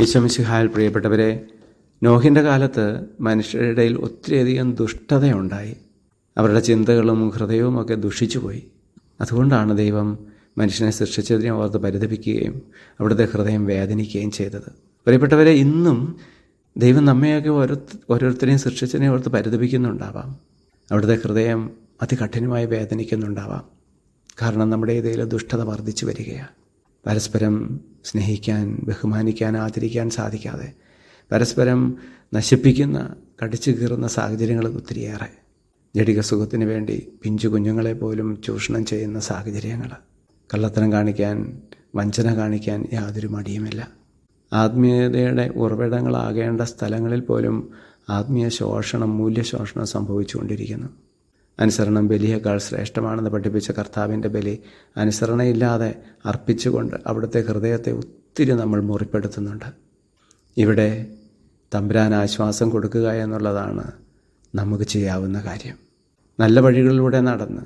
ഈശോമിശിഹാൽ പ്രിയപ്പെട്ടവരെ നോഹിന്റെ കാലത്ത് മനുഷ്യരുടെ ഇടയിൽ ഒത്തിരിയധികം ദുഷ്ടതയുണ്ടായി. അവരുടെ ചിന്തകളും ഹൃദയവും ഒക്കെ ദുഷിച്ചുപോയി. അതുകൊണ്ടാണ് ദൈവം മനുഷ്യനെ സൃഷ്ടിച്ചതിനെ ഓർത്ത് പരിതപിക്കുകയും അവിടുത്തെ ഹൃദയം വേദനിക്കുകയും ചെയ്തത്. പ്രിയപ്പെട്ടവരെ ഇന്നും ദൈവം നമ്മയൊക്കെ ഓരോ ഓരോരുത്തരെയും സൃഷ്ടിച്ചതിനെ ഓർത്ത് പരിതപിക്കുന്നുണ്ടാവാം. അവിടുത്തെ ഹൃദയം അതികഠിനമായി വേദനിക്കുന്നുണ്ടാവാം. കാരണം നമ്മുടെ ഇടയിൽ ദുഷ്ടത വർദ്ധിച്ചു വരികയാണ്. പരസ്പരം സ്നേഹിക്കാൻ ബഹുമാനിക്കാൻ ആദരിക്കാൻ സാധിക്കാതെ പരസ്പരം നശിപ്പിക്കുന്ന കടിച്ചു കീറുന്ന സാഹചര്യങ്ങൾ ഒത്തിരിയേറെ. ജടിക സുഖത്തിന് വേണ്ടി പിഞ്ചു കുഞ്ഞുങ്ങളെ പോലും ചൂഷണം ചെയ്യുന്ന സാഹചര്യങ്ങൾ. കള്ളത്തരം കാണിക്കാൻ വഞ്ചന കാണിക്കാൻ യാതൊരു മടിയുമില്ല. ആത്മീയതയുടെ ഉറവിടങ്ങളാകേണ്ട സ്ഥലങ്ങളിൽ പോലും ആത്മീയ ശോഷണം മൂല്യശോഷണം സംഭവിച്ചുകൊണ്ടിരിക്കുന്നു. അനുസരണം ബലിയേക്കാൾ ശ്രേഷ്ഠമാണെന്ന് പഠിപ്പിച്ച കർത്താവിന്റെ ബലി അനുസരണയില്ലാതെ അർപ്പിച്ചുകൊണ്ട് അവിടുത്തെ ഹൃദയത്തെ ഒത്തിരി നമ്മൾ മുറിപ്പെടുത്തുന്നുണ്ട്. ഇവിടെ തമ്പുരാൻ ആശ്വാസം കൊടുക്കുക എന്നുള്ളതാണ് നമുക്ക് ചെയ്യാവുന്ന കാര്യം. നല്ല വഴികളിലൂടെ നടന്ന്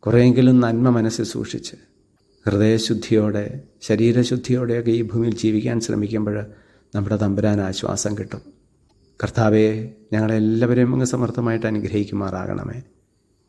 കുറേയെങ്കിലും നന്മ മനസ്സിൽ സൂക്ഷിച്ച് ഹൃദയശുദ്ധിയോടെ ശരീരശുദ്ധിയോടെയൊക്കെ ഈ ഭൂമിയിൽ ജീവിക്കാൻ ശ്രമിക്കുമ്പോൾ നമ്മുടെ തമ്പുരാൻ ആശ്വാസം കിട്ടും. കർത്താവെ ഞങ്ങളെല്ലാവരെയും അങ്ങ് സമർത്ഥമായിട്ട് അനുഗ്രഹിക്കുമാറാകണമേ.